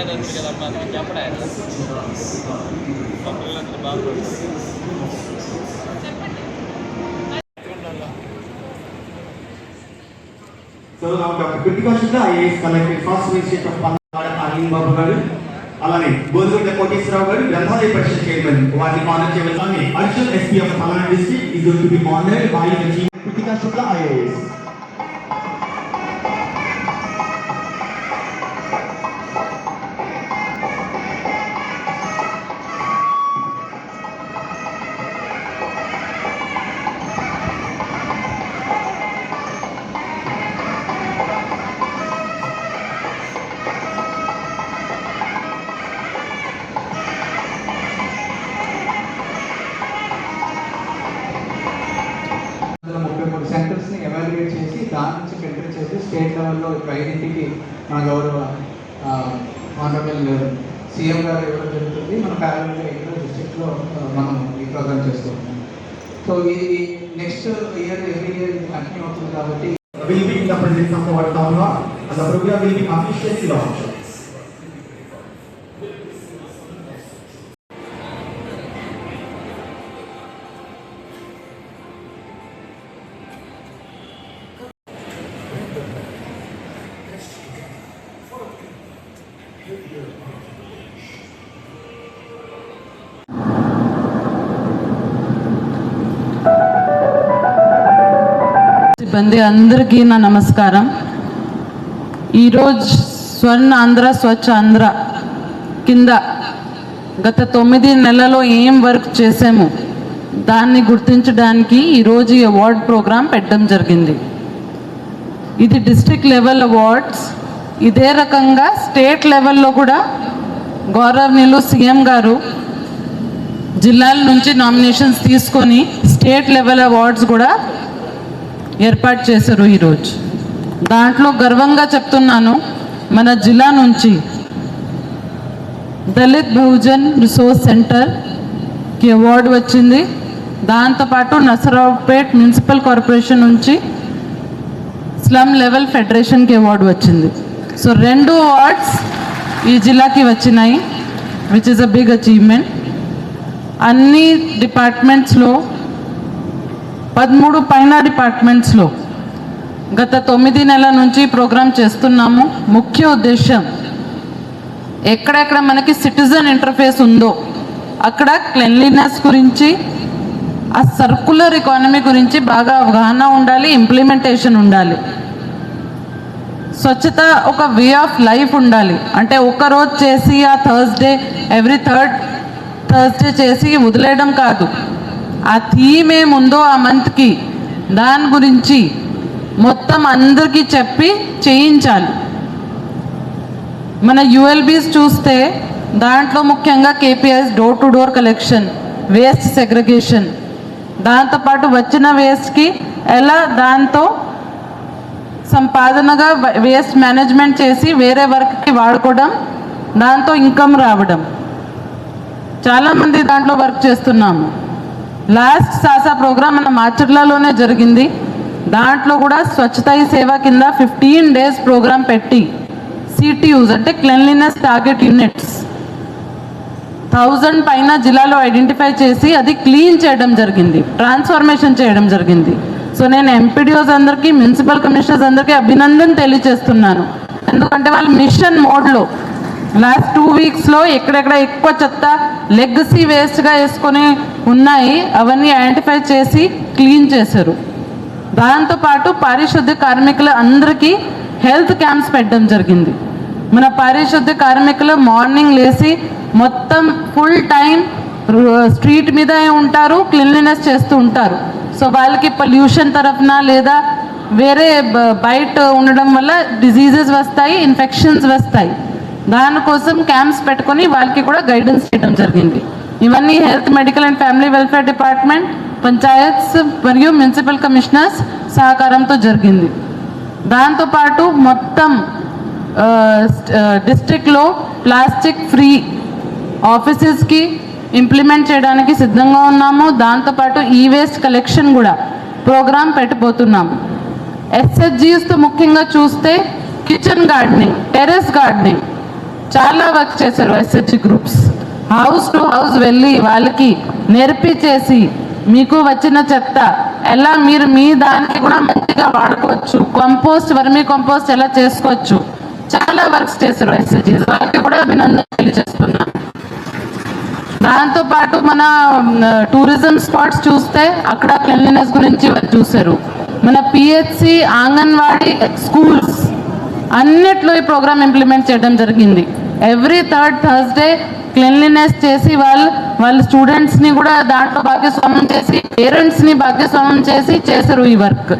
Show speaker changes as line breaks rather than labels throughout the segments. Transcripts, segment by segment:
మరి మర్యాద ఉంది కదమ్మా అది చెప్పడా ఇట్లా? మా పిల్లలందరూ బాగుపడతారు
so doctor Kritika IAS collector first minister of Palnadu Arvind Babu garu అలానే గోధుగుంట కోటేశ్వరరావు గారు గ్రంథాలయ పరిషత్ చైర్మన్ వారిని ఆనర్ చేయవలసి additional SP of Palnadu district is going to be honored by the chief Kritika Shukla IAS and the program will be officially launched.
సిబ్బంది అందరికీ నా నమస్కారం ఈరోజు స్వర్ణ ఆంధ్ర స్వచ్ఛ ఆంధ్ర కింద గత తొమ్మిది నెలలో ఏం వర్క్ చేసాము దాన్ని గుర్తించడానికి ఈరోజు ఈ అవార్డ్ ప్రోగ్రాం పెట్టడం జరిగింది. ఇది డిస్ట్రిక్ట్ లెవెల్ అవార్డ్స్. ఇదే రకంగా స్టేట్ లెవెల్లో కూడా గౌరవనీయులు సీఎం గారు జిల్లాల నుంచి నామినేషన్స్ తీసుకొని స్టేట్ లెవెల్ అవార్డ్స్ కూడా ఏర్పాటు చేశారు ఈరోజు దాంట్లో గర్వంగా చెప్తున్నాను మన జిల్లా నుంచి దళిత్ బహుజన్ రిసోర్స్ సెంటర్కి అవార్డు వచ్చింది. దాంతోపాటు నసరావుపేట్ మున్సిపల్ కార్పొరేషన్ నుంచి స్లమ్ లెవెల్ ఫెడరేషన్కి అవార్డు వచ్చింది. సో రెండు అవార్డ్స్ ఈ జిల్లాకి వచ్చినాయి which is a big achievement అన్ని డిపార్ట్మెంట్స్లో పదమూడు పైన డిపార్ట్మెంట్స్లో గత తొమ్మిది నెలల నుంచి ప్రోగ్రాం చేస్తున్నాము. ముఖ్య ఉద్దేశం ఎక్కడెక్కడ మనకి సిటిజన్ ఇంటర్ఫేస్ ఉందో అక్కడ క్లెన్లీనెస్ గురించి ఆ సర్కులర్ ఎకానమీ గురించి బాగా అవగాహన ఉండాలి ఇంప్లిమెంటేషన్ ఉండాలి. స్వచ్ఛత ఒక వే ఆఫ్ లైఫ్ ఉండాలి. అంటే ఒక రోజు చేసి ఆ థర్స్డే ఎవ్రీ థర్డ్ థర్స్డే చేసి వదిలేయడం కాదు. ఆ థీమ్ ఏముందో ఆ మంత్కి దాని గురించి మొత్తం అందరికీ చెప్పి చేయించాలి. మన యుఎల్బీస్ చూస్తే దాంట్లో ముఖ్యంగా KPS door to door collection waste segregation దాంతోపాటు వచ్చిన వేస్ట్కి ఎలా దాంతో సంపాదనగా వేస్ట్ మేనేజ్మెంట్ చేసి వేరే వర్క్కి వాడుకోవడం దాంతో ఇన్కమ్ రావడం. చాలామంది దాంట్లో వర్క్ చేస్తున్నాము. లాస్ట్ సాసా ప్రోగ్రామ్ మన మాచర్లలోనే జరిగింది. దాంట్లో కూడా స్వచ్ఛత సేవ కింద ఫిఫ్టీన్ డేస్ ప్రోగ్రామ్ పెట్టి సిటీయూస్ అంటే క్లెన్లీనెస్ టార్గెట్ యూనిట్స్ థౌజండ్ పైన జిల్లాలో ఐడెంటిఫై చేసి అది క్లీన్ చేయడం జరిగింది ట్రాన్స్ఫర్మేషన్ చేయడం జరిగింది. సో నేను ఎంపీడీఓస్ అందరికీ మున్సిపల్ కమిషనర్స్ అందరికీ అభినందన తెలియజేస్తున్నాను. ఎందుకంటే వాళ్ళు మిషన్ మోడ్లో లాస్ట్ టూ వీక్స్లో ఎక్కడెక్కడ ఎక్కువ చెత్త లెగ్సీ వేస్ట్గా వేసుకొని ఉన్నాయి అవన్నీ ఐడెంటిఫై చేసి క్లీన్ చేశారు. దాంతోపాటు పారిశుద్ధ్య కార్మికులు అందరికీ హెల్త్ క్యాంప్స్ పెట్టడం జరిగింది. మన పారిశుద్ధ్య కార్మికులు మార్నింగ్ లేచి మొత్తం ఫుల్ టైం స్ట్రీట్ మీద ఉంటారు క్లీన్లీనెస్ చేస్తూ ఉంటారు. సో వాళ్ళకి పొల్యూషన్ తరఫున లేదా వేరే బయట ఉండడం వల్ల డిజీజెస్ వస్తాయి ఇన్ఫెక్షన్స్ వస్తాయి. దానికోసం క్యాంప్స్ పెట్టుకొని వాళ్ళకి కూడా గైడెన్స్ చేయడం జరిగింది. ఇవన్నీ health medical and family welfare department panchayats మరియు మున్సిపల్ కమిషనర్స్ సహకారంతో జరిగింది. దాంతోపాటు మొత్తం డిస్ట్రిక్ట్లో ప్లాస్టిక్ ఫ్రీ ఆఫీసెస్కి ఇంప్లిమెంట్ చేయడానికి సిద్ధంగా ఉన్నాము. దాంతోపాటు ఈ వేస్ట్ కలెక్షన్ కూడా ప్రోగ్రామ్ పెట్టబోతున్నాము. ఎస్హెచ్జిస్తో ముఖ్యంగా చూస్తే కిచెన్ గార్డెనింగ్ టెరెస్ గార్డెనింగ్ చాలా వర్క్ చేశారు SHG groups. House to house వెళ్ళి వాళ్ళకి నేర్పించేసి మీకు వచ్చిన చెత్త. ఎలా మీరు మీ దానికి కూడా మంచిగా వాడుకోవచ్చు. కంపోస్ట్ వర్మీ కంపోస్ట్ ఎలా చేసుకోవచ్చు. చాలా వర్క్స్ చేశారు ఎస్ఎస్జీస్ వాళ్ళకి కూడా అభినందన తెలియజేస్తున్నాను. దాంతో పాటు మన టూరిజం స్పాట్స్ చూస్తే అక్కడ క్లెన్లీనెస్ గురించి చూశారు. మన పిహెచ్సి ఆంగన్వాడీ స్కూల్స్ అన్నిట్లో ఈ ప్రోగ్రామ్ ఇంప్లిమెంట్ చేయడం జరిగింది. ఎవ్రీ థర్డ్ థర్స్డే క్లెన్లీనెస్ చేసి వాళ్ళు వాళ్ళ స్టూడెంట్స్ని కూడా దాంట్లో భాగస్వామ్యం చేసి పేరెంట్స్ని భాగస్వామ్యం చేసి చేశారు ఈ వర్క్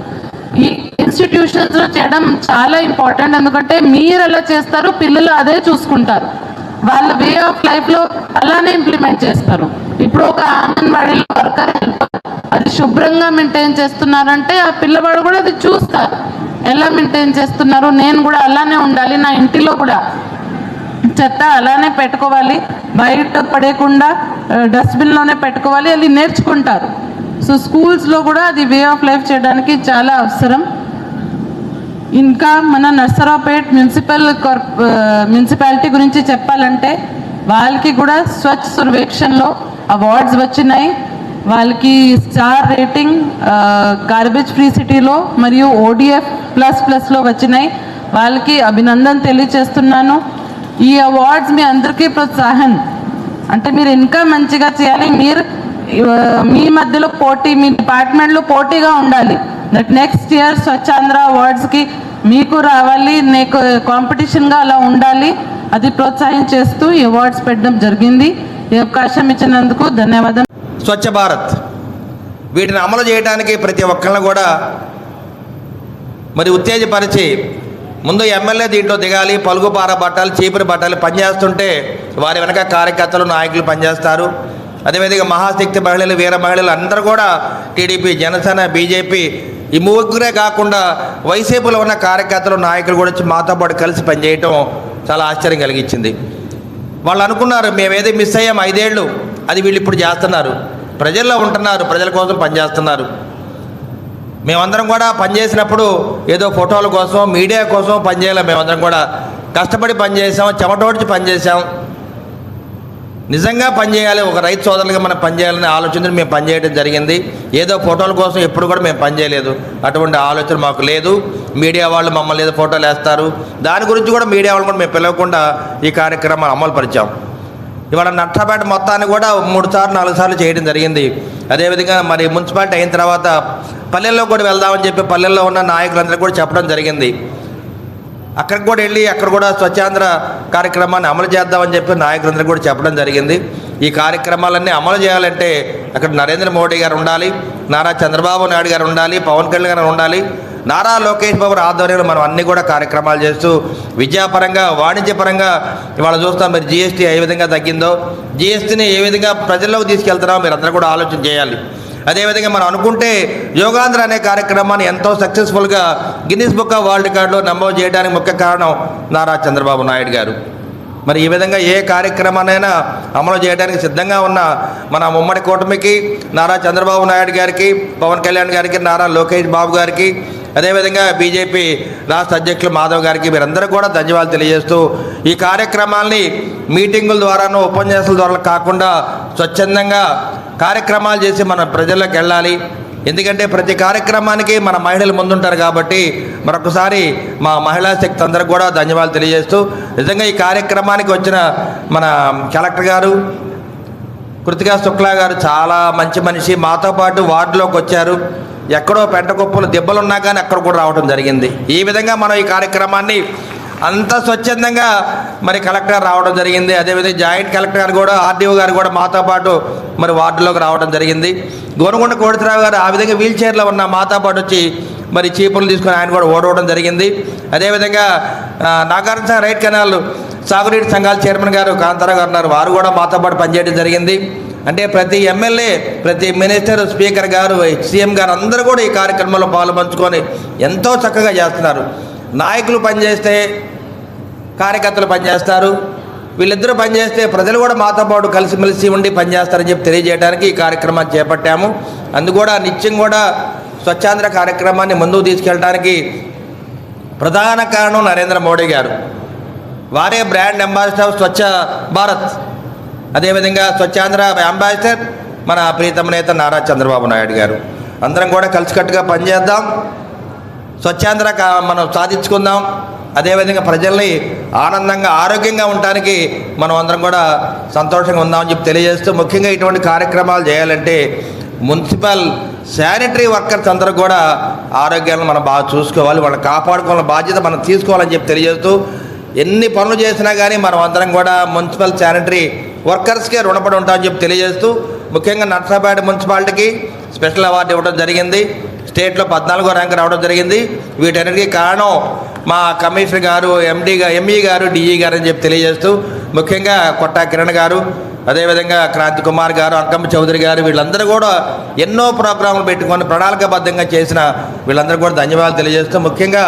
ఈ ఇన్స్టిట్యూషన్స్లో చేయడం చాలా ఇంపార్టెంట్ ఎందుకంటే మీరు ఎలా చేస్తారు పిల్లలు అదే చూసుకుంటారు. వాళ్ళ వే ఆఫ్ లైఫ్లో అలానే ఇంప్లిమెంట్ చేస్తారు. ఇప్పుడు ఒక అంగన్వాడీలో వర్కర్ అది శుభ్రంగా మెయింటైన్ చేస్తున్నారంటే ఆ పిల్లవాడు కూడా అది చూస్తారు. ఎలా మెయింటైన్ చేస్తున్నారు? నేను కూడా అలానే ఉండాలి నా ఇంటిలో కూడా. చెత్త అలానే పెట్టుకోవాలి. బయట పడేయకుండా డస్ట్బిన్లోనే పెట్టుకోవాలి. అది నేర్చుకుంటారు. సో స్కూల్స్లో కూడా అది వే ఆఫ్ లైఫ్ చేయడానికి చాలా అవసరం. ఇంకా మన నర్సరావుపేట్ మున్సిపల్ మున్సిపాలిటీ గురించి చెప్పాలంటే వాళ్ళకి కూడా స్వచ్ఛ సర్వేక్షణలో అవార్డ్స్ వచ్చినాయి. వాళ్ళకి స్టార్ రేటింగ్ గార్బేజ్ ఫ్రీ సిటీలో మరియు ఓడిఎఫ్ ప్లస్ ప్లస్లో వచ్చినాయి. వాళ్ళకి అభినందన తెలియచేస్తున్నాను ఈ అవార్డ్స్ మీ అందరికీ ప్రోత్సాహం. అంటే మీరు ఇంకా మంచిగా చేయాలి. మీరు మీ మధ్యలో పోటీ మీ డిపార్ట్మెంట్లో పోటీగా ఉండాలి. దట్ నెక్స్ట్ ఇయర్ స్వచ్ఛాంధ్ర అవార్డ్స్కి మీకు రావాలి. నీకు కాంపిటీషన్గా అలా ఉండాలి. అది ప్రోత్సాహం చేస్తూ ఈ అవార్డ్స్ పెట్టడం జరిగింది. ఈ అవకాశం ఇచ్చినందుకు ధన్యవాదం.
స్వచ్ఛ భారత్. వీటిని అమలు చేయడానికి ప్రతి ఒక్కరిని కూడా మరి ఉత్తేజపరిచి ముందు ఎమ్మెల్యే దీంట్లో దిగాలి పలుగుపార బట్టలు చీపురు బట్టలు పనిచేస్తుంటే వారి వెనక కార్యకర్తలు నాయకులు పనిచేస్తారు. అదేవిధంగా మహాశక్తి మహిళలు వీర మహిళలు అందరూ కూడా టీడీపీ జనసేన బీజేపీ ఈ ముగ్గురే కాకుండా వైసీపీలో ఉన్న కార్యకర్తలు నాయకులు కూడా వచ్చి మాతో పాటు కలిసి పనిచేయటం చాలా ఆశ్చర్యం కలిగించింది. వాళ్ళు అనుకున్నారు మేమేదో మిస్ అయ్యాం ఐదేళ్ళు అది వీళ్ళు ఇప్పుడు చేస్తున్నారు. ప్రజల్లో ఉంటున్నారు ప్రజల కోసం పనిచేస్తున్నారు. మేమందరం కూడా పనిచేసినప్పుడు ఏదో ఫోటోల కోసం మీడియా కోసం పనిచేయాలి. మేమందరం కూడా కష్టపడి పనిచేసాం చెమటోడ్చి పనిచేసాం. నిజంగా పనిచేయాలి ఒక రైతు సోదరులుగా మనం పనిచేయాలనే ఆలోచన మేము పనిచేయడం జరిగింది. ఏదో ఫోటోల కోసం ఎప్పుడు కూడా మేము పనిచేయలేదు. అటువంటి ఆలోచన మాకు లేదు. మీడియా వాళ్ళు మమ్మల్ని ఏదో ఫోటోలు వేస్తారు. దాని గురించి కూడా మీడియా వాళ్ళు కూడా మేము పిలవకుండా ఈ కార్యక్రమాన్ని అమలు పరిచాం ఇవాళ నట్టపేట మొత్తాన్ని కూడా మూడు సార్లు నాలుగు సార్లు చేయడం జరిగింది. అదేవిధంగా మరి మున్సిపాలిటీ అయిన తర్వాత పల్లెల్లో కూడా వెళ్దామని చెప్పి పల్లెల్లో ఉన్న నాయకులందరికీ కూడా చెప్పడం జరిగింది. అక్కడికి కూడా వెళ్ళి అక్కడ కూడా స్వచ్ఛాంధ్ర కార్యక్రమాన్ని అమలు చేద్దామని చెప్పి నాయకులందరూ కూడా చెప్పడం జరిగింది. ఈ కార్యక్రమాలన్నీ అమలు చేయాలంటే అక్కడ నరేంద్ర మోడీ గారు ఉండాలి నారా చంద్రబాబు నాయుడు గారు ఉండాలి పవన్ కళ్యాణ్ గారు ఉండాలి నారా లోకేష్ బాబు ఆధ్వర్యంలో మనం అన్ని కూడా కార్యక్రమాలు చేస్తూ విద్యాపరంగా వాణిజ్యపరంగా ఇవాళ చూస్తాం మీరు జిఎస్టీ ఏ విధంగా తగ్గిందో జిఎస్టీని ఏ విధంగా ప్రజల్లోకి తీసుకెళ్తారో మీరు అందరూ కూడా ఆలోచన చేయాలి. అదేవిధంగా మనం అనుకుంటే యోగాంధ్ర అనే కార్యక్రమాన్ని ఎంతో సక్సెస్ఫుల్గా గిన్నిస్ బుక్ ఆఫ్ వరల్డ్ రికార్డులో నమోదు చేయడానికి ముఖ్య కారణం నారా చంద్రబాబు నాయుడు గారు. మరి ఈ విధంగా ఏ కార్యక్రమాన్నైనా అమలు చేయడానికి సిద్ధంగా ఉన్న మన ఉమ్మడి కూటమికి నారా చంద్రబాబు నాయుడు గారికి పవన్ కళ్యాణ్ గారికి నారా లోకేష్ బాబు గారికి అదేవిధంగా బీజేపీ రాష్ట్ర అధ్యక్షులు మాధవ్ గారికి మీరందరూ కూడా ధన్యవాదాలు తెలియజేస్తూ ఈ కార్యక్రమాల్ని మీటింగుల ద్వారానూ ఉపన్యాసాల ద్వారా కాకుండా స్వచ్ఛందంగా కార్యక్రమాలు చేసి మన ప్రజల్లోకి వెళ్ళాలి. ఎందుకంటే ప్రతి కార్యక్రమానికి మన మహిళలు ముందుంటారు కాబట్టి మరొకసారి మా మహిళా శక్తి అందరికి కూడా ధన్యవాదాలు తెలియజేస్తూ నిజంగా ఈ కార్యక్రమానికి వచ్చిన మన కలెక్టర్ గారు కృతికా శుక్లా గారు చాలా మంచి మనిషి. మాతో పాటు వార్డులోకి వచ్చారు. ఎక్కడో పెంట కుప్పలు దెబ్బలు ఉన్నా కానీ అక్కడ కూడా రావడం జరిగింది. ఈ విధంగా మనం ఈ కార్యక్రమాన్ని అంతా స్వచ్ఛందంగా మరి కలెక్టర్ రావడం జరిగింది. అదేవిధంగా జాయింట్ కలెక్టర్ గారు కూడా ఆర్డీఓ గారు కూడా మాతో పాటు మరి వార్డులోకి రావడం జరిగింది. గోనకొండ కోడితరావు గారు ఆ విధంగా వీల్ చైర్లో ఉన్న మాతో పాటు వచ్చి మరి చీపులు తీసుకొని ఆయన కూడా ఓడవడం జరిగింది. అదేవిధంగా నాగార్జున సాగర్ రైట్ కెనాల్ సాగునీటి సంఘాల చైర్మన్ గారు కాంతారావు గారు ఉన్నారు. వారు కూడా మాతో పాటు పనిచేయడం జరిగింది. అంటే ప్రతి ఎమ్మెల్యే ప్రతి మినిస్టర్ స్పీకర్ గారు సీఎం గారు అందరూ కూడా ఈ కార్యక్రమంలో పాలు పంచుకొని ఎంతో చక్కగా చేస్తున్నారు. నాయకులు పనిచేస్తే కార్యకర్తలు పనిచేస్తారు వీళ్ళిద్దరూ పనిచేస్తే ప్రజలు కూడా మాతో పాటు కలిసిమెలిసి ఉండి పనిచేస్తారని చెప్పి తెలియజేయడానికి ఈ కార్యక్రమాన్ని చేపట్టాము. అందు కూడా నిత్యం కూడా స్వచ్ఛాంధ్ర కార్యక్రమాన్ని ముందుకు తీసుకెళ్ళడానికి ప్రధాన కారణం నరేంద్ర మోడీ గారు. వారే brand ambassador of Swachh Bharat. అదేవిధంగా స్వచ్ఛాంధ్ర అంబాసిడర్ మన ప్రీతమ నేత నారా చంద్రబాబు నాయుడు గారు. అందరం కూడా కలిసికట్టుగా పనిచేద్దాం. స్వచ్ఛాంధ్ర కా- మనం సాధించుకుందాం. అదేవిధంగా ప్రజల్ని ఆనందంగా ఆరోగ్యంగా ఉండటానికి మనం అందరం కూడా సంతోషంగా ఉందామని చెప్పి తెలియజేస్తూ ముఖ్యంగా ఇటువంటి కార్యక్రమాలు చేయాలంటే మున్సిపల్ శానిటరీ వర్కర్స్ అందరూ కూడా ఆరోగ్యాలను మనం బాగా చూసుకోవాలి. వాళ్ళని కాపాడుకోవాలని బాధ్యత మనం తీసుకోవాలని చెప్పి తెలియజేస్తూ ఎన్ని పనులు చేసినా కానీ మనం అందరం కూడా మున్సిపల్ శానిటరీ వర్కర్స్కే రుణపడి ఉంటామని చెప్పి తెలియజేస్తూ ముఖ్యంగా నర్సాపేట మున్సిపాలిటీకి స్పెషల్ అవార్డు ఇవ్వడం జరిగింది. స్టేట్లో పద్నాలుగో ర్యాంక్ రావడం జరిగింది. వీటన్నిటికీ కారణం మా కమిషనర్ గారు ఎండీ గారు ఎంఈ గారు డిఈ గారు అని చెప్పి తెలియజేస్తూ ముఖ్యంగా కొట్టా కిరణ్ గారు అదేవిధంగా క్రాంతి కుమార్ గారు అంకమ్మ చౌదరి గారు వీళ్ళందరూ కూడా ఎన్నో ప్రోగ్రాంలు పెట్టుకొని ప్రణాళికాబద్ధంగా చేసిన వీళ్ళందరూ కూడా ధన్యవాదాలు తెలియజేస్తూ ముఖ్యంగా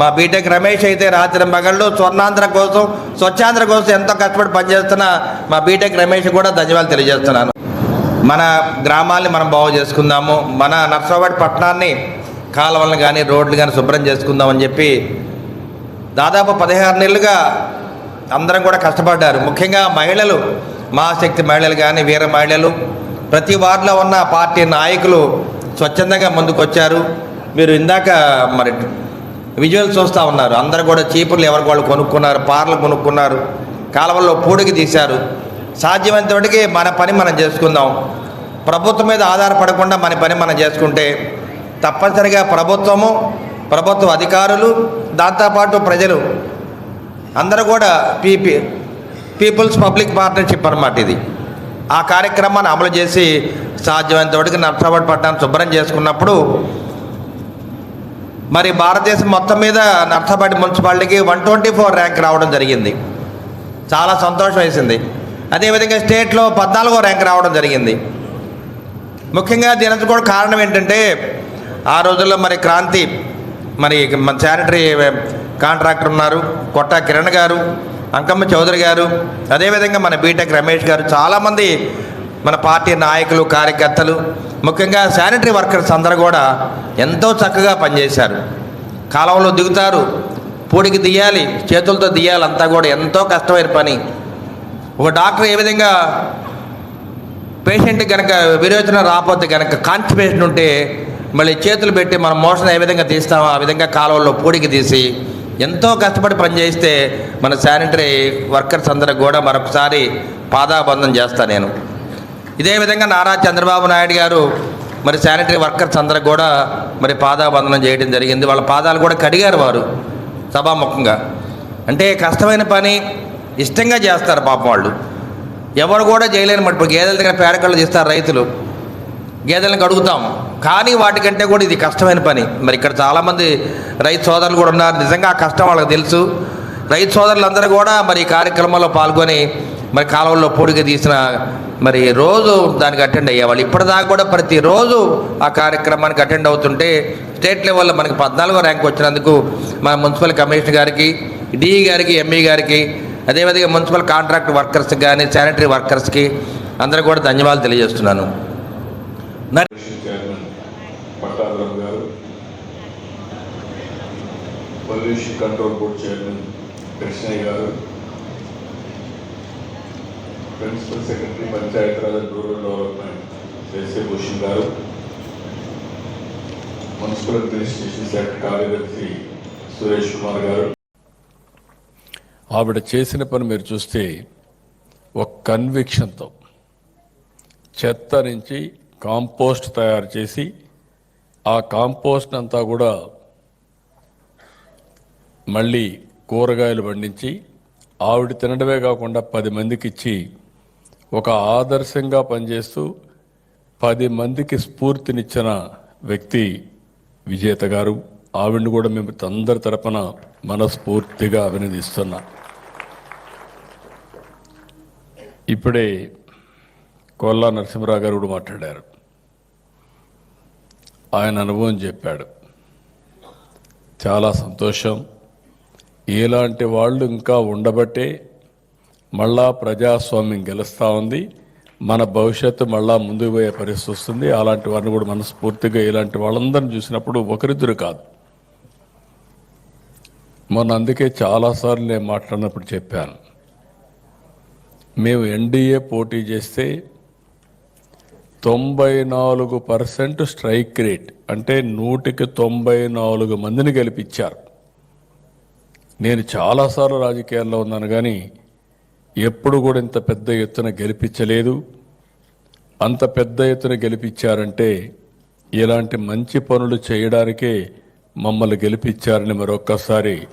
మా బీటెక్ రమేష్ అయితే రాత్రి మగళ్ళు స్వర్ణాంధ్ర కోసం స్వచ్ఛాంధ్ర కోసం ఎంతో కష్టపడి పనిచేస్తున్న మా బీటెక్ రమేష్ కూడా ధన్యవాదాలు తెలియజేస్తున్నాను. మన గ్రామాల్ని మనం బాగు చేసుకుందాము మన నర్సావాడి పట్టణాన్ని కాలువలను కానీ రోడ్లు కానీ శుభ్రం చేసుకుందామని చెప్పి దాదాపు పదహారు నెలలుగా అందరం కూడా కష్టపడ్డారు. ముఖ్యంగా మహిళలు మహాశక్తి మహిళలు కానీ వీర మహిళలు ప్రతి వార్డులో ఉన్న పార్టీ నాయకులు స్వచ్ఛందంగా ముందుకొచ్చారు. మీరు ఇందాక మరి విజువల్ చూస్తూ ఉన్నారు. అందరూ కూడా చీపుర్లు ఎవరికి వాళ్ళు కొనుక్కున్నారు పార్లు కొనుక్కున్నారు కాలువల్లో పూడికి తీశారు. సాధ్యమైనంత మన పని మనం చేసుకుందాం. ప్రభుత్వం మీద ఆధారపడకుండా మన పని మనం చేసుకుంటే తప్పనిసరిగా ప్రభుత్వము ప్రభుత్వ అధికారులు దాంతోపాటు ప్రజలు అందరూ కూడా పీపీ పీపుల్స్ పబ్లిక్ పార్ట్నర్షిప్ అన్నమాట ఇది. ఆ కార్యక్రమాన్ని అమలు చేసి సాధ్యమైనంత వరకు నర్సాబాద్ పట్టణాన్ని శుభ్రం చేసుకున్నప్పుడు మరి భారతదేశం మొత్తం మీద నర్సాబాద్ మున్సిపాలిటీకి వన్ ట్వంటీ ఫోర్ ర్యాంక్ రావడం జరిగింది. చాలా సంతోషం వేసింది. అదేవిధంగా స్టేట్లో పద్నాలుగో ర్యాంక్ రావడం జరిగింది. ముఖ్యంగా దీనికి కూడా కారణం ఏంటంటే ఆ రోజుల్లో మరి క్రాంతి మరి మన శానిటరీ కాంట్రాక్టర్ ఉన్నారు కొట్ట కిరణ్ గారు అంకమ్మ చౌదరి గారు అదేవిధంగా మన బీటెక్ రమేష్ గారు చాలామంది మన పార్టీ నాయకులు కార్యకర్తలు ముఖ్యంగా శానిటరీ వర్కర్స్ అందరూ కూడా ఎంతో చక్కగా పనిచేశారు. కాలంలో దిగుతారు పూడికి తీయాలి చేతులతో తీయాలి అంతా కూడా ఎంతో కష్టమైన పని. ఒక డాక్టర్ ఏ విధంగా పేషెంట్ కనుక విరోచన రాకపోతే కనుక కాన్స్టిపేషన్ ఉంటే మళ్ళీ చేతులు పెట్టి మనం మోషన్ ఏ విధంగా తీస్తామో ఆ విధంగా కాలువల్లో పూడికి తీసి ఎంతో కష్టపడి పనిచేస్తే మన శానిటరీ వర్కర్స్ అందరూ కూడా మరొకసారి పాదాబంధం చేస్తాను నేను. ఇదే విధంగా నారా చంద్రబాబు నాయుడు గారు మరి శానిటరీ వర్కర్స్ అందరూ కూడా మరి పాదాబంధనం చేయడం జరిగింది. వాళ్ళ పాదాలు కూడా కడిగారు వారు సభాముఖంగా. అంటే కష్టమైన పని ఇష్టంగా చేస్తారు పాపం వాళ్ళు. ఎవరు కూడా చేయలేని మరి ఇప్పుడు గేదెల దగ్గర పేడకళ్ళు తీస్తారు రైతులు. గేదెలను కడుగుతాం. కానీ వాటికంటే కూడా ఇది కష్టమైన పని. మరి ఇక్కడ చాలామంది రైతు సోదరులు కూడా ఉన్నారు. నిజంగా ఆ కష్టం వాళ్ళకి తెలుసు. రైతు సోదరులందరూ కూడా మరి ఈ కార్యక్రమంలో పాల్గొని మరి కాలువల్లో పొడిగా తీసిన మరి రోజు దానికి అటెండ్ అయ్యేవాళ్ళు ఇప్పటిదాకా కూడా ప్రతిరోజు ఆ కార్యక్రమానికి అటెండ్ అవుతుంటే స్టేట్ లెవెల్లో మనకి పద్నాలుగో ర్యాంక్ వచ్చినందుకు మన మున్సిపల్ కమిషనర్ గారికి డిఈ గారికి ఎంఈ గారికి అదేవిధంగా మున్సిపల్ కాంట్రాక్ట్ వర్కర్స్కి కానీ శానిటరీ వర్కర్స్కి అందరూ కూడా ధన్యవాదాలు తెలియజేస్తున్నాను.
Pollution control board chairman Krishnaiah garu principal secretary Panchayatiraj and rural development JC Bhushan garu municipal administration శాఖ కార్యదర్శి సురేష్ కుమార్ గారు
ఆవిడ చేసిన పని మీరు చూస్తే ఒక కన్విక్షన్తో చెత్త నుంచి కాంపోస్ట్ తయారు చేసి ఆ కాంపోస్ట్ అంతా కూడా మళ్ళీ కూరగాయలు పండించి ఆవిడ తినడమే కాకుండా పది మందికి ఇచ్చి ఒక ఆదర్శంగా పనిచేస్తూ పది మందికి స్ఫూర్తినిచ్చిన వ్యక్తి విజేత గారు. ఆవిడని కూడా మేము అందరి తరపున మనస్ఫూర్తిగా అభినందిస్తున్నాం. ఇప్పుడే కొల్లా నరసింహరావు గారు కూడా మాట్లాడారు. ఆయన అనుభవం చెప్పాడు. చాలా సంతోషం. ఇలాంటి వాళ్ళు ఇంకా ఉండబట్టే మళ్ళా ప్రజాస్వామ్యం గెలుస్తూ ఉంది. మన భవిష్యత్తు మళ్ళా ముందుకు పోయే పరిస్థితి వస్తుంది. అలాంటి వారిని కూడా మనస్ఫూర్తిగా ఇలాంటి వాళ్ళందరిని చూసినప్పుడు ఒకరిద్దరు కాదు. మొన్న అందుకే చాలాసార్లు నేను మాట్లాడినప్పుడు చెప్పాను. మేము ఎన్డీఏ పోటీ చేస్తే తొంభై నాలుగు పర్సెంట్ స్ట్రైక్ రేట్ అంటే నూటికి తొంభై నాలుగు మందిని గెలిపించారు. నేను చాలాసార్లు రాజకీయాల్లో ఉన్నాను కానీ ఎప్పుడు కూడా ఇంత పెద్ద ఎత్తున గెలిపించలేదు. అంత పెద్ద ఎత్తున గెలిపించారంటే ఇలాంటి మంచి పనులు చేయడానికే మమ్మల్ని గెలిపించారని మరొక్కసారి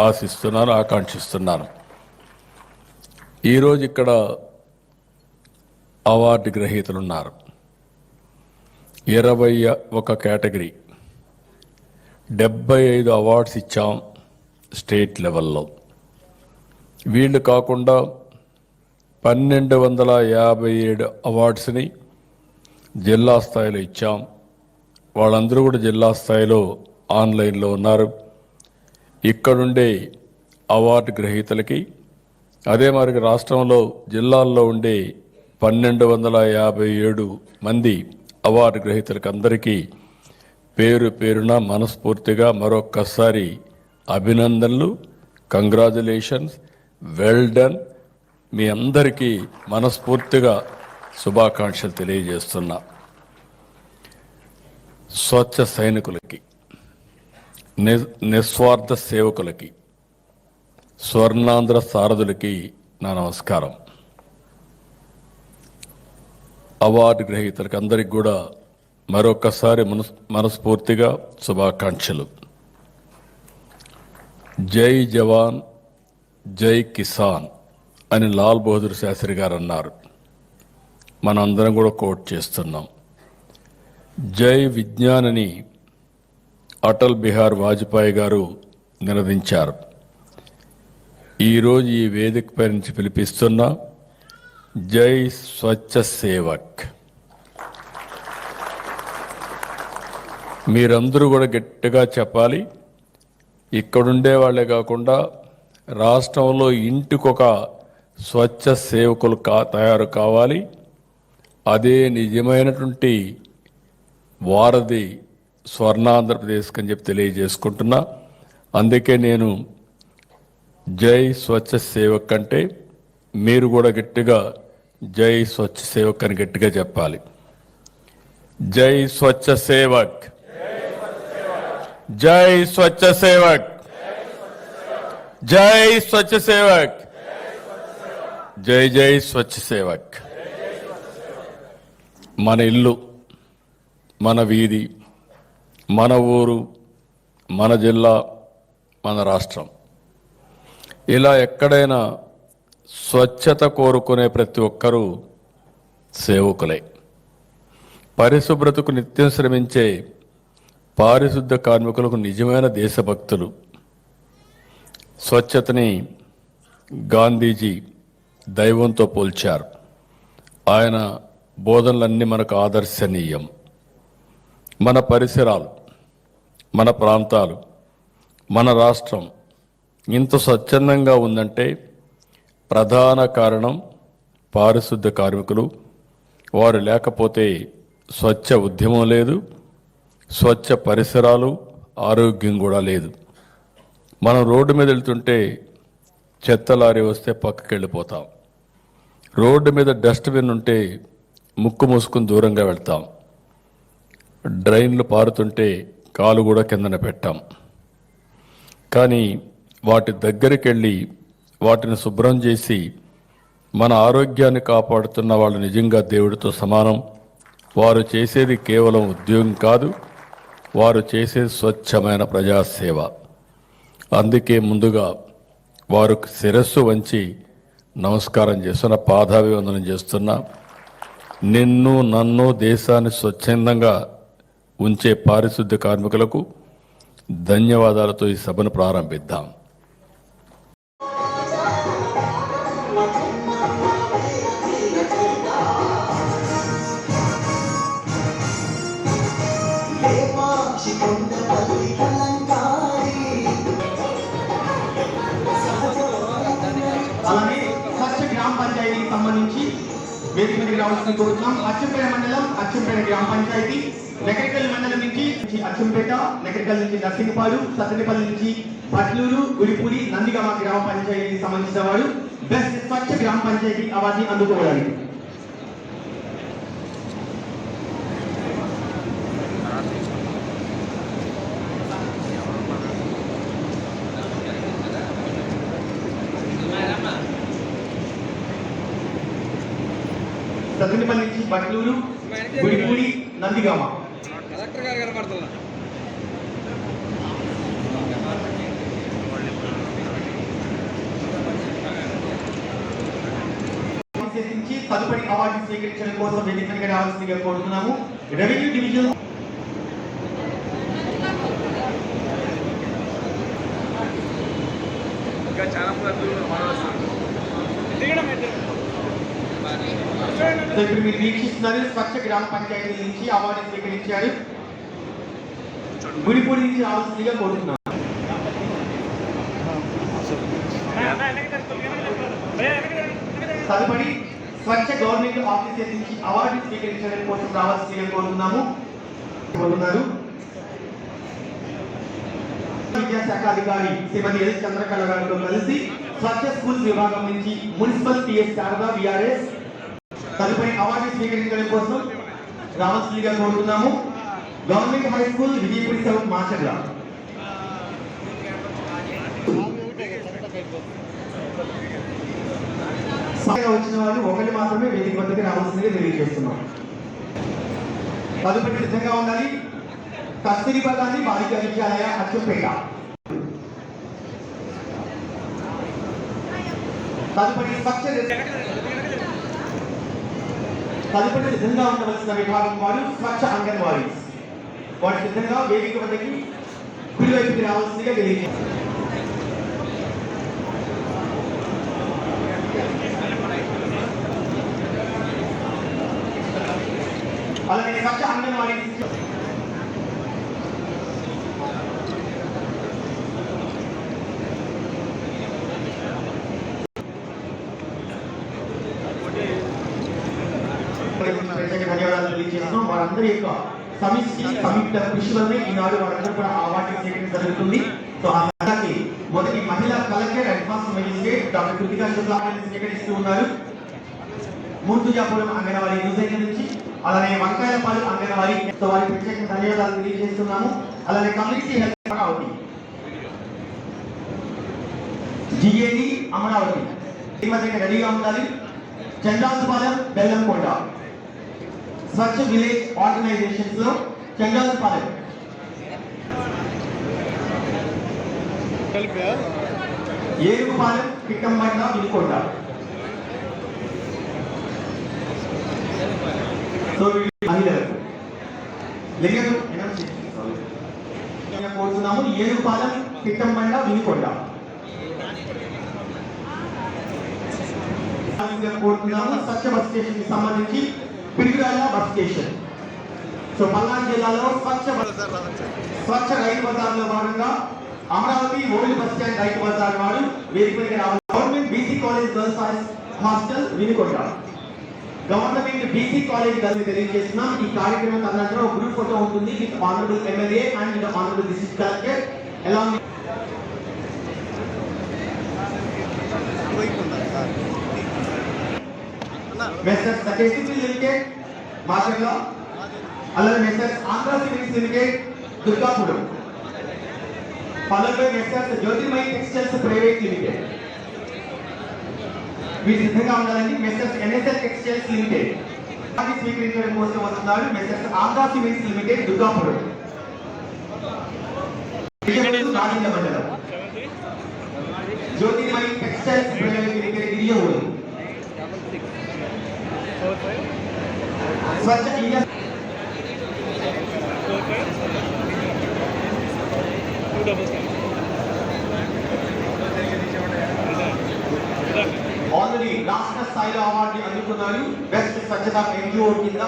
ఆశిస్తున్నాను ఆకాంక్షిస్తున్నాను. ఈరోజు ఇక్కడ అవార్డు గ్రహీతలు ఉన్నారు ఇరవై ఒక కేటగిరీ. డెబ్బై ఐదు అవార్డ్స్ ఇచ్చాం స్టేట్ లెవెల్లో. వీళ్ళు కాకుండా పన్నెండు వందల యాభై ఏడు అవార్డ్స్ని జిల్లా స్థాయిలో ఇచ్చాం. వాళ్ళందరూ కూడా జిల్లా స్థాయిలో ఆన్లైన్లో ఉన్నారు. ఇక్కడుండే అవార్డు గ్రహీతలకి అదే మరి రాష్ట్రంలో జిల్లాల్లో ఉండే పన్నెండు వందల యాభై ఏడు మంది అవార్డు గ్రహీతలకు అందరికీ పేరు పేరున మనస్ఫూర్తిగా మరొక్కసారి అభినందనలు కంగ్రాచులేషన్స్ వెల్ డన్. మీ అందరికీ మనస్ఫూర్తిగా శుభాకాంక్షలు తెలియజేస్తున్నా. స్వచ్ఛ సైనికులకి ని నిస్వార్థ సేవకులకి స్వర్ణాంధ్ర సారథులకి నా నమస్కారం. అవార్డు గ్రహీతలకు అందరికి కూడా మరొకసారి మనస్ మనస్ఫూర్తిగా శుభాకాంక్షలు. జై జవాన్ జై కిసాన్ అని లాల్ బహదూర్ శాస్త్రి గారు అన్నారు. మనందరం కూడా కోట్ చేస్తున్నాం. జై విజ్ఞాన్ అని అటల్ బిహార్ వాజ్పేయి గారు నినదించారు. ఈరోజు ఈ వేదికపై నుంచి పిలిపిస్తున్న జై స్వచ్ఛ సేవక్. మీరందరూ కూడా గట్టిగా చెప్పాలి ఇక్కడుండే వాళ్ళే కాకుండా రాష్ట్రంలో ఇంటికొక స్వచ్ఛ సేవకులు కా తయారు కావాలి. అదే నిజమైనటువంటి వారధి స్వర్ణాంధ్రప్రదేశ్కి అని చెప్పి తెలియజేసుకుంటున్నా. అందుకే నేను జై స్వచ్ఛ సేవక్ అంటే మీరు కూడా గట్టిగా జై స్వచ్ఛ సేవక్ అని గట్టిగా చెప్పాలి. జై స్వచ్ఛ సేవక్. జై స్వచ్ఛ సేవక్. జై స్వచ్ఛ సేవక్. జై జై స్వచ్ఛ సేవక్. మన ఇల్లు మన వీధి మన ఊరు మన జిల్లా మన రాష్ట్రం. ఇలా ఎక్కడైనా స్వచ్ఛత కోరుకునే ప్రతి ఒక్కరూ సేవకులే. పరిశుభ్రతకు నిత్యం శ్రమించే పారిశుద్ధ కార్మికులకు నిజమైన దేశభక్తులు. స్వచ్ఛతని గాంధీజీ దైవంతో పోల్చారు. ఆయన బోధనలన్నీ మనకు ఆదర్శనీయం. మన పరిసరాలు మన ప్రాంతాలు మన రాష్ట్రం ఇంత స్వచ్ఛందంగా ఉందంటే ప్రధాన కారణం పారిశుద్ధ కార్మికులు. వారు లేకపోతే స్వచ్ఛ ఉద్యమం లేదు స్వచ్ఛ పరిసరాలు ఆరోగ్యం కూడా లేదు. మనం రోడ్డు మీద వెళ్తుంటే చెత్త లారీ వస్తే పక్కకి వెళ్ళిపోతాం రోడ్డు మీద డస్ట్బిన్ ఉంటే ముక్కు మూసుకుని దూరంగా వెళ్తాం. డ్రైన్లు పారుతుంటే కాలు కూడా కిందన పెట్టాం. కానీ వాటి దగ్గరికి వెళ్ళి వాటిని శుభ్రం చేసి మన ఆరోగ్యాన్ని కాపాడుతున్న వాళ్ళు నిజంగా దేవుడితో సమానం. వారు చేసేది కేవలం ఉద్యోగం కాదు వారు చేసేది స్వచ్ఛమైన ప్రజాసేవ. అందుకే ముందుగా వారు శిరస్సు వంచి నమస్కారం చేస్తున్న పాదాభివందనం చేస్తున్నా. నిన్ను నన్ను దేశాన్ని స్వచ్ఛందంగా ఉంచే పారిశుద్ధ్య కార్మికులకు ధన్యవాదాలతో ఈ సభను ప్రారంభిద్దాం.
పంచాయతీకి కోరుతున్నాం అచ్చంపేట మండలం అచ్చంపేట గ్రామ పంచాయతీ నగరికల్ మండలం నుంచి అచ్చంపేట నగరికల్ నుంచి నర్సింగపాడు సత్తెనపల్లి నుంచి పట్లూరు గుడిపూడి నందిగామ గ్రామ పంచాయతీకి సంబంధించిన వారు బెస్ట్ స్వచ్ఛ గ్రామ పంచాయతీ అవార్డుని అందుకోవడానికి. సత్తెనపల్లి నుంచి బట్లూరు గుడిపూడి నందిగామ.
కలెక్టర్ గారు కనపడుతున్నా
విశేషించి తదుపరి అవార్డు స్వీకరించడం కోసం వేదికగా రావాల్సిందిగా కోరుతున్నాము. రెవెన్యూ డివిజన్
ఇంకా చాలా మంది దిగడం అయితే
సో ఇప్పుడు మీరు వీక్షిస్తున్నారు. స్వచ్ఛ గ్రామ పంచాయతీ నుంచి అవార్డు స్వీకరించారు గుడిపూడి నుంచి రావాల్సిందిగా కోరుతున్నాము తదుపరి స్వచ్ఛ గవర్నమెంట్ ఆఫీసర్ నుంచి అవార్డు స్వీకరించడం కోసం రావాల్సిందిగా కోరుతున్నాము. కోరుతున్నారు. విద్యాశాఖ అధికారి శ్రీమతి ఎస్. చంద్రకళ గారితో కలిసి స్వచ్ఛ స్కూల్స్ విభాగం నుంచి మున్సిపల్ పిఎస్ శారదా విఆర్ఎస్ తదుపరి అవార్డు స్వీకరించడం కోసం రావాల్సిందిగా కోరుతున్నాము. Government high school Vijayapuri seven Macherla వచ్చిన వాళ్ళు ఒకటి మాత్రమే వేదిక వద్దకు రావాల్సిందిగా తెలియజేస్తున్నాం. తదుపరి సిద్ధంగా ఉండాలి. కస్తూరి పదాన్ని బాలికా విద్యాలయ అచ్చంపేట. తదుపరి స్వచ్ఛ తదుపరి సిద్ధంగా ఉండవలసిన విభాగం వారు స్వచ్ఛ అంగన్వాడీస్. వారు సిద్ధంగా వేదిక వద్దకి కుడివైపుకి రావాల్సిందిగా తెలియజేస్తారు అలాగే స్వచ్ఛ అంగన్వాడీ ప్రత్యేక ధన్యవాదాలు తెలియజేస్తున్నాం వారందరి యొక్క సమిష్టి సంయుక్త కృషి వల్లే ఈనాడు వారందరూ కూడా ఆ అవార్డు స్వీకరించడం జరుగుతుంది. సో ఆ సందర్భానికి మొదటి మహిళా collector advance magistrate doctor Kritika Shukla గారిని స్వీకరిస్తూ ఉన్నారు. ముందుజాపురం అంగన్వాడీ న్యూస్ నుంచి అలానే వంకాయలపాడు అంగన్వాడీ. సో వారికి ప్రత్యేక ధన్యవాదాలు తెలియజేస్తున్నాము. అలానే community health Amaravati. GAD Amaravati. ఈ మధ్య రెడీగా ఉండాలి. చందాసుపాలెం బెల్లంకొండ. స్వచ్ఛ విలేజ్ ఆర్గనైజేషన్స్లో చంద్రాసుపాలెం ఏడుగుపాలెం పిట్టంబండ వినుకొండ. సో వీళ్ళు మహిళలకు లింగం కోరుతున్నాము ఏడుపాలెం పిట్టంబండ వినుకొండ. కోరుతున్నాము స్వచ్ఛ బస్ స్టేషన్కి సంబంధించి Piduguralla bus station. So Palnadu జిల్లాలో స్వచ్ఛ స్వచ్ఛ రైతు బజార్లో భాగంగా Amaravati old bus stand Rythu Bazar వారు వేదికపైకి రావాలి. Government BC college girls hostel Vinukonda government BC college girls తెలియజేసిన ఈ కార్యక్రమం అనంతరం ఒక గ్రూప్ ఫోటో ఉంటుంది. With honourable MLA and honourable district collector. Along Messrs సకేసిపి limited Macherla అలాగే messrs Andhra civils limited Durgapur followed by messrs Jyothirmayi textiles private limited వీరు సిద్ధంగా ఉండాలండి మెస్సర్స్ ఎన్ఎస్ఎల్ టెక్స్టైల్స్ లిమిటెడ్ అది స్వీకరించడం కోసం వస్తున్నారు messrs Andhra civils limited Durgapur Vijayawada Rajendra మండలం Jyothirmayi textiles private limited Vijayawada Swachh India already రాష్ట్ర స్థాయిలో అవార్డు అందుకున్నారు. బెస్ట్ స్వచ్ఛత ఎన్జిఓ కింద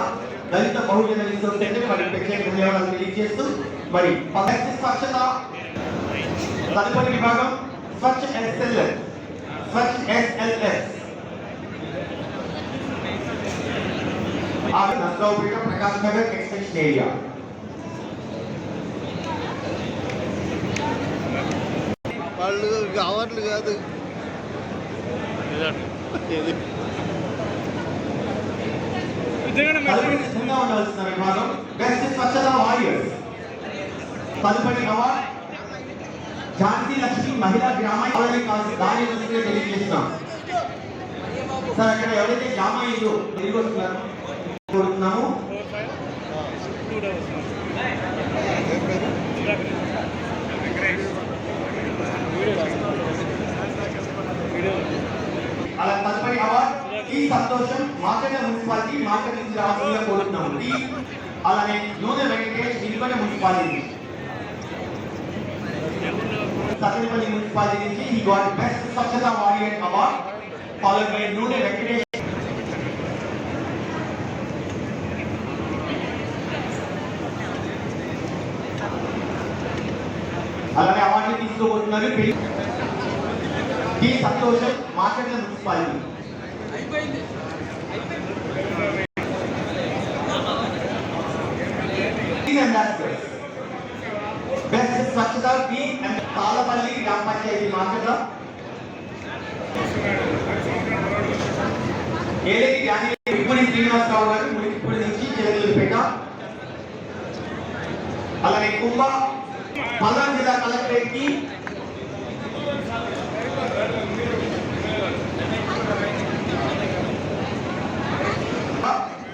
దళిత బహుజన రిసోర్స్ మరి ప్రత్యేక ధన్యవాదాలు తెలియజేస్తూ మరి బెస్ట్ స్వచ్ఛత తదుపరి విభాగం స్వచ్ఛ ఎస్ఎల్ఎస్. స్వచ్ఛ ఎస్ఎల్ఎస్. ఆమె నష్టపీట ప్రకాశ్ నగర్ ఎక్స్టెన్షన్ ఏరియా
వాళ్ళు కావట్లు కాదు.
తెలియజేస్తున్నాం. సార్ అక్కడ ఎవరైతే జామ అయ్యిందో తెలియజేస్తున్నారు కోరుతున్నాము అలా తదుపరి అవార్డ్ ఈ సంతోషం మార్కెట్ మున్సిపాలిటీ మార్కెట్ నుంచి రావాల్సిందిగా కోరుతున్నాము ఈ అలానే నూనె వెంకటేష్ నిలువన మున్సిపాలిటీ సత్యపల్లి మున్సిపాలిటీ నుంచి ఈ got best Swachhata warrior award followed by Nune Venkatesh అలానే అవార్డు తీసుకోబోతున్నారు డి సంతోషం మార్కెట్ల municipality best Swachhata B and Talapalli గ్రామ పంచాయతీ మార్కెట్ల శ్రీనివాసరావు గారు మునికిపూడి నుంచి చెరువులపేట అలానే కుంభ పల్నాడు జిల్లా కలెక్టరేట్కి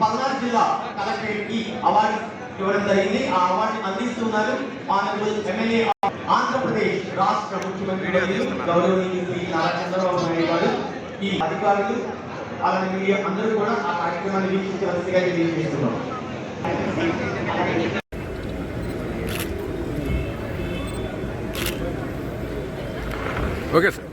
పల్నాడు జిల్లా కలెక్టరేట్కి అవార్డు ఇవ్వడం జరిగింది. ఆ అవార్డు అందిస్తున్నారు ఆనరబుల్ ఎమ్మెల్యే ఆంధ్రప్రదేశ్ రాష్ట్ర ముఖ్యమంత్రి వర్యులు గౌరవనీయులు శ్రీ నారా చంద్రబాబు నాయుడు గారు ఈ అధికారులు అలానే మీడియా అందరూ కూడా ఆ కార్యక్రమాన్ని వీక్షించవలసిగా తెలియజేస్తున్నాం.
Okay sir